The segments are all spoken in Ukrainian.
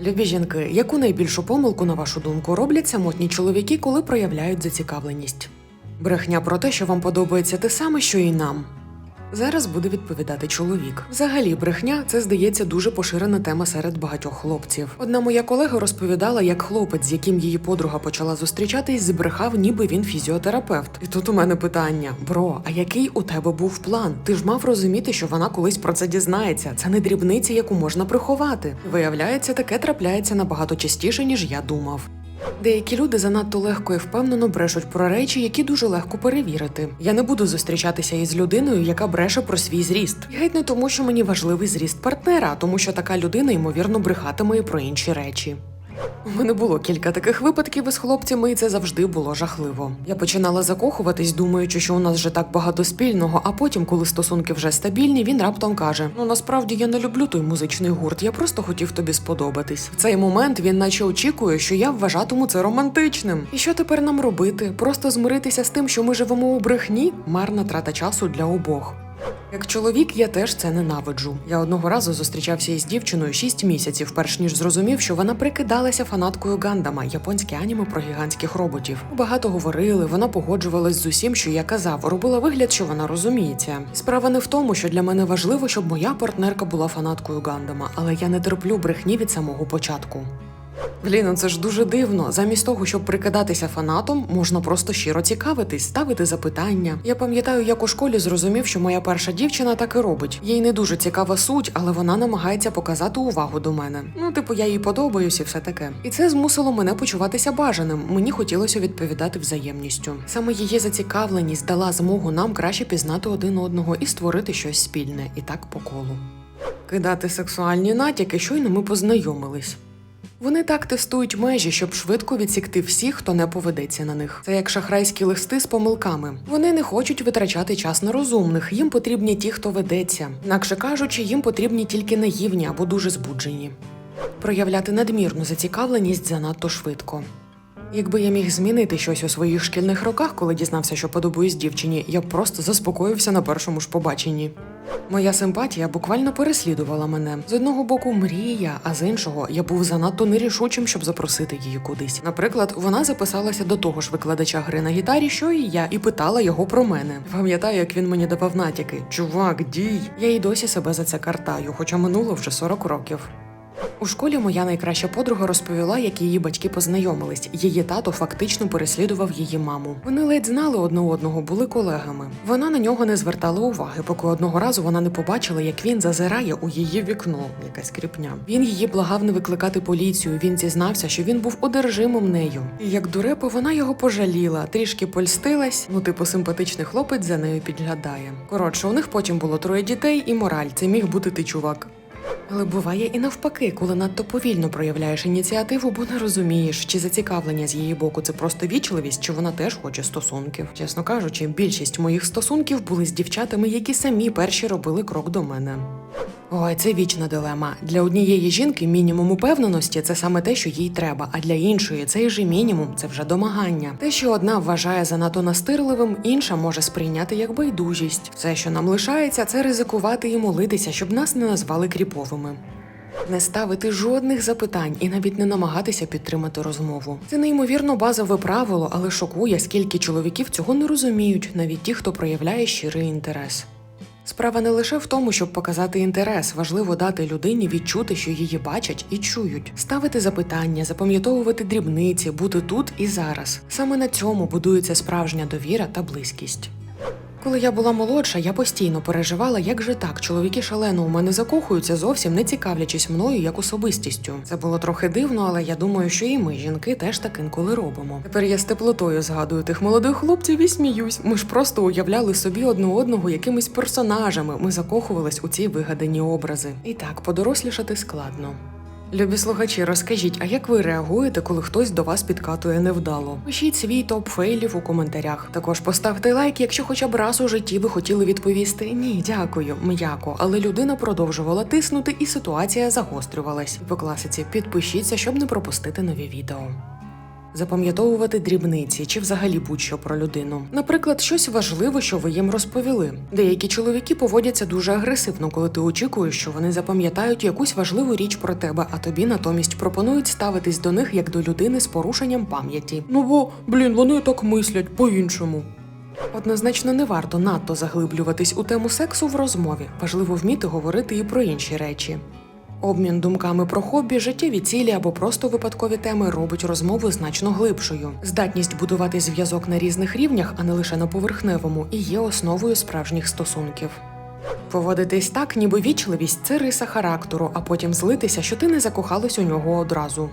Любі жінки, яку найбільшу помилку, на вашу думку, роблять самотні чоловіки, коли проявляють зацікавленість? Брехня про те, що вам подобається те саме, що і нам. Зараз буде відповідати чоловік. Взагалі, брехня це здається дуже поширена тема серед багатьох хлопців. Одна моя колега розповідала, як хлопець, з яким її подруга почала зустрічатись, збрехав, ніби він фізіотерапевт. І тут у мене питання: бро, а який у тебе був план? Ти ж мав розуміти, що вона колись про це дізнається. Це не дрібниця, яку можна приховати. Виявляється, таке трапляється набагато частіше, ніж я думав. Деякі люди занадто легко і впевнено брешуть про речі, які дуже легко перевірити. Я не буду зустрічатися із людиною, яка бреше про свій зріст. Геть не тому, що мені важливий зріст партнера, а тому, що така людина ймовірно брехатиме і про інші речі. У мене було кілька таких випадків із хлопцями, і це завжди було жахливо. Я починала закохуватись, думаючи, що у нас вже так багато спільного. А потім, коли стосунки вже стабільні, він раптом каже: Ну насправді я не люблю той музичний гурт, я просто хотів тобі сподобатись. В цей момент він наче очікує, що я вважатиму це романтичним. І що тепер нам робити? Просто змиритися з тим, що ми живемо у брехні? Марна трата часу для обох. Як чоловік, я теж це ненавиджу. Я одного разу зустрічався із дівчиною 6 місяців, перш ніж зрозумів, що вона прикидалася фанаткою Гандама, японське аніме про гігантських роботів. Багато говорили, вона погоджувалась з усім, що я казав, робила вигляд, що вона розуміється. Справа не в тому, що для мене важливо, щоб моя партнерка була фанаткою Гандама, але я не терплю брехні від самого початку. Блін, ну це ж дуже дивно. Замість того, щоб прикидатися фанатом, можна просто щиро цікавитись, ставити запитання. Я пам'ятаю, як у школі зрозумів, що моя перша дівчина так і робить. Їй не дуже цікава суть, але вона намагається показати увагу до мене. Ну, типу, я їй подобаюсь і все таке. І це змусило мене почуватися бажаним. Мені хотілося відповідати взаємністю. Саме її зацікавленість дала змогу нам краще пізнати один одного і створити щось спільне, і так по колу. Кидати сексуальні натяки, щойно ми познайомились. Вони так тестують межі, щоб швидко відсікти всіх, хто не поведеться на них. Це як шахрайські листи з помилками. Вони не хочуть витрачати час на розумних, їм потрібні ті, хто ведеться. Інакше кажучи, їм потрібні тільки наївні або дуже збуджені. Проявляти надмірну зацікавленість занадто швидко. Якби я міг змінити щось у своїх шкільних роках, коли дізнався, що подобаюсь дівчині, я б просто заспокоївся на першому ж побаченні. Моя симпатія буквально переслідувала мене. З одного боку мрія, а з іншого я був занадто нерішучим, щоб запросити її кудись. Наприклад, вона записалася до того ж викладача гри на гітарі, що і я, і питала його про мене. Пам'ятаю, як він мені давав натяки: Чувак, дій! Я й досі себе за це картаю, хоча минуло вже 40 років. У школі моя найкраща подруга розповіла, як її батьки познайомились. Її тато фактично переслідував її маму. Вони ледь знали одне одного, були колегами. Вона на нього не звертала уваги, поки одного разу вона не побачила, як він зазирає у її вікно. Якась кріпня. Він її благав не викликати поліцію. Він зізнався, що він був одержимим нею. І як дурепа, вона його пожаліла, трішки польстилась. Ну, типу, симпатичний хлопець за нею підглядає. Коротше, у них потім було троє дітей і мораль. Це міг бути ти чувак. Але буває і навпаки, коли надто повільно проявляєш ініціативу, бо не розумієш, чи зацікавлення з її боку це просто вічливість, чи вона теж хоче стосунків. Чесно кажучи, більшість моїх стосунків були з дівчатами, які самі перші робили крок до мене. Ой, це вічна дилема. Для однієї жінки мінімум упевненості це саме те, що їй треба, а для іншої цей же мінімум це вже домагання. Те, що одна вважає занадто настирливим, інша може сприйняти як байдужість. Все, що нам лишається, це ризикувати і молитися, щоб нас не назвали кріповими. Не ставити жодних запитань і навіть не намагатися підтримати розмову. Це неймовірно базове правило, але шокує, скільки чоловіків цього не розуміють, навіть ті, хто проявляє щирий інтерес. Справа не лише в тому, щоб показати інтерес, важливо дати людині відчути, що її бачать і чують, ставити запитання, запам'ятовувати дрібниці, бути тут і зараз. Саме на цьому будується справжня довіра та близькість. Коли я була молодша, я постійно переживала, як же так, чоловіки шалено у мене закохуються, зовсім не цікавлячись мною як особистістю. Це було трохи дивно, але я думаю, що і ми, жінки, теж так інколи робимо. Тепер я з теплотою згадую тих молодих хлопців і сміюсь. Ми ж просто уявляли собі одне одного якимись персонажами. Ми закохувались у ці вигадані образи. І так, подорослішати складно. Любі слухачі, розкажіть, а як ви реагуєте, коли хтось до вас підкатує невдало? Пишіть свій топ фейлів у коментарях. Також поставте лайк, якщо хоча б раз у житті ви хотіли відповісти ні, дякую, м'яко. Але людина продовжувала тиснути, і ситуація загострювалась. По класиці підпишіться, щоб не пропустити нові відео. Запам'ятовувати дрібниці чи взагалі будь-що про людину. Наприклад, щось важливе, що ви їм розповіли. Деякі чоловіки поводяться дуже агресивно, коли ти очікуєш, що вони запам'ятають якусь важливу річ про тебе, а тобі натомість пропонують ставитись до них як до людини з порушенням пам'яті. Ну бо, блін, вони так мислять по-іншому. Однозначно не варто надто заглиблюватись у тему сексу в розмові. Важливо вміти говорити і про інші речі. Обмін думками про хобі, життєві цілі або просто випадкові теми робить розмову значно глибшою. Здатність будувати зв'язок на різних рівнях, а не лише на поверхневому, і є основою справжніх стосунків. Поводитись так, ніби вічливість це риса характеру, а потім злитися, що ти не закохалась у нього одразу.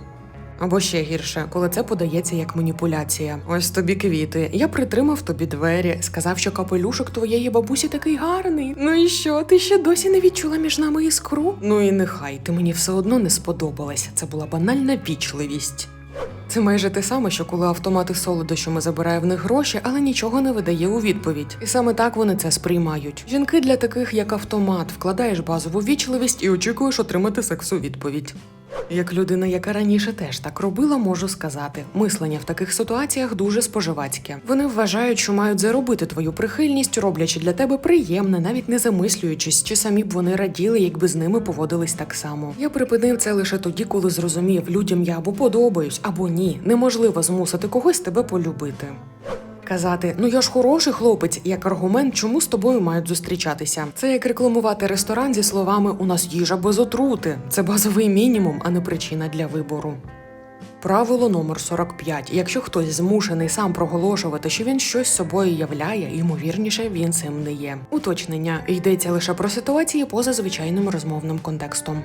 Або ще гірше, коли це подається як маніпуляція. Ось тобі квіти. Я притримав тобі двері, сказав, що капелюшок твоєї бабусі такий гарний. Ну і що? Ти ще досі не відчула між нами іскру? Ну і нехай ти мені все одно не сподобалась. Це була банальна вічливість. Це майже те саме, що коли автомати солодощами забирає в них гроші, але нічого не видає у відповідь. І саме так вони це сприймають. Жінки для таких, як автомат, вкладаєш базову вічливість і очікуєш отримати секс у відповідь. Як людина, яка раніше теж так робила, можу сказати, мислення в таких ситуаціях дуже споживацьке. Вони вважають, що мають заробити твою прихильність, роблячи для тебе приємне, навіть не замислюючись, чи самі б вони раділи, якби з ними поводились так само. Я припинив це лише тоді, коли зрозумів, людям я або подобаюсь, або ні. Неможливо змусити когось тебе полюбити. Казати, ну я ж хороший хлопець, як аргумент, чому з тобою мають зустрічатися. Це як рекламувати ресторан зі словами У нас їжа без отрути. Це базовий мінімум, а не причина для вибору. Правило номер 45. Якщо хтось змушений сам проголошувати, що він щось собою являє, ймовірніше він цим не є. Уточнення йдеться лише про ситуації поза звичайним розмовним контекстом.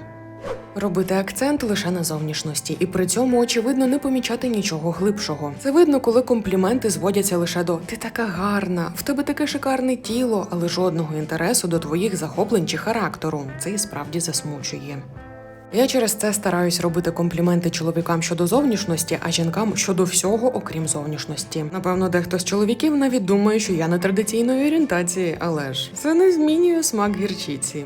Робити акцент лише на зовнішності, і при цьому очевидно не помічати нічого глибшого. Це видно, коли компліменти зводяться лише до ти така гарна, в тебе таке шикарне тіло, але жодного інтересу до твоїх захоплень чи характеру. Це і справді засмучує. Я через це стараюсь робити компліменти чоловікам щодо зовнішності, а жінкам щодо всього, окрім зовнішності. Напевно, дехто з чоловіків навіть думає, що я не традиційної орієнтації, але ж це не змінює смак гірчиці.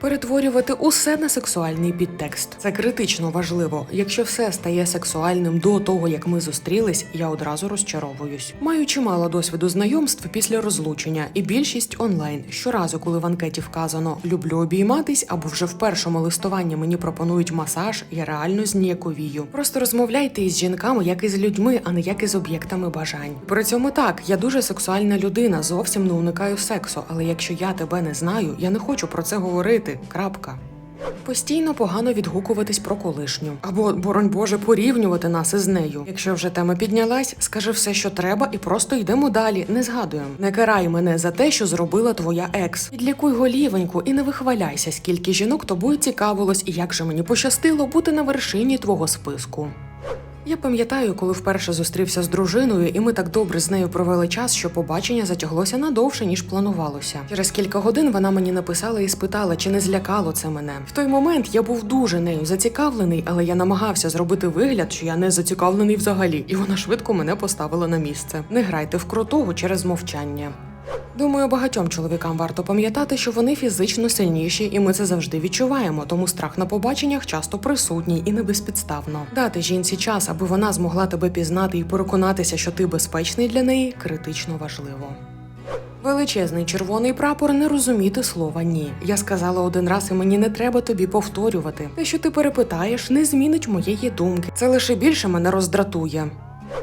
Перетворювати усе на сексуальний підтекст. Це критично важливо. Якщо все стає сексуальним до того, як ми зустрілись, я одразу розчаровуюсь. Маю чимало досвіду знайомств після розлучення, і більшість онлайн. Щоразу, коли в анкеті вказано люблю обійматись, або вже в першому листуванні мені пропонують масаж, я реально зніяковію. Просто розмовляйте із жінками, як із людьми, а не як із об'єктами бажань. При цьому так, я дуже сексуальна людина, зовсім не уникаю сексу, але якщо я тебе не знаю, я не хочу про це говорити. Крапка. Постійно погано відгукуватись про колишню або, боронь Боже, порівнювати нас із нею. Якщо вже тема піднялась, скажи все, що треба, і просто йдемо далі. Не згадуємо. Не карай мене за те, що зробила твоя екс. Підлікуй голівеньку і не вихваляйся, скільки жінок тобою цікавилось, і як же мені пощастило бути на вершині твого списку. Я пам'ятаю, коли вперше зустрівся з дружиною, і ми так добре з нею провели час, що побачення затяглося надовше, ніж планувалося. Через кілька годин вона мені написала і спитала, чи не злякало це мене. В той момент я був дуже нею зацікавлений, але я намагався зробити вигляд, що я не зацікавлений взагалі, і вона швидко мене поставила на місце. Не грайте в крутого через мовчання. Думаю, багатьом чоловікам варто пам'ятати, що вони фізично сильніші, і ми це завжди відчуваємо, тому страх на побаченнях часто присутній і не безпідставно. Дати жінці час, аби вона змогла тебе пізнати і переконатися, що ти безпечний для неї, критично важливо. Величезний червоний прапор не розуміти слова ні. Я сказала один раз, і мені не треба тобі повторювати. Те, що ти перепитаєш, не змінить моєї думки. Це лише більше мене роздратує.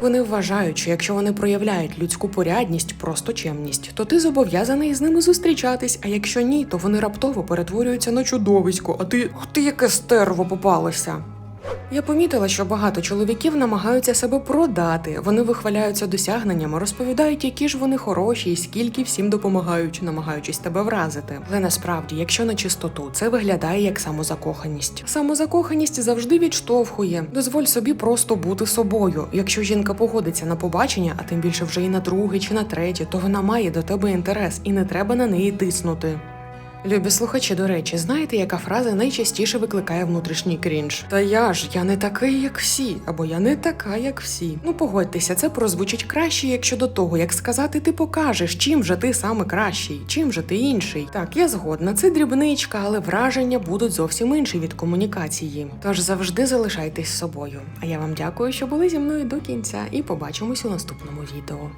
Вони вважають, що якщо вони проявляють людську порядність, просто чемність, то ти зобов'язаний з ними зустрічатись. А якщо ні, то вони раптово перетворюються на чудовисько. А ти ти яке стерво попалося. Я помітила, що багато чоловіків намагаються себе продати. Вони вихваляються досягненнями, розповідають, які ж вони хороші і скільки всім допомагають, намагаючись тебе вразити. Але насправді, якщо на чистоту, це виглядає як самозакоханість. Самозакоханість завжди відштовхує. Дозволь собі просто бути собою. Якщо жінка погодиться на побачення, а тим більше вже і на друге чи на третє, то вона має до тебе інтерес, і не треба на неї тиснути. Любі слухачі, до речі, знаєте, яка фраза найчастіше викликає внутрішній крінж? Та я ж, я не такий, як всі, або я не така, як всі. Ну погодьтеся, це прозвучить краще, якщо до того, як сказати, ти покажеш, чим же ти саме кращий, чим же ти інший. Так, я згодна, це дрібничка, але враження будуть зовсім інші від комунікації. Тож завжди залишайтесь собою. А я вам дякую, що були зі мною до кінця, і побачимось у наступному відео.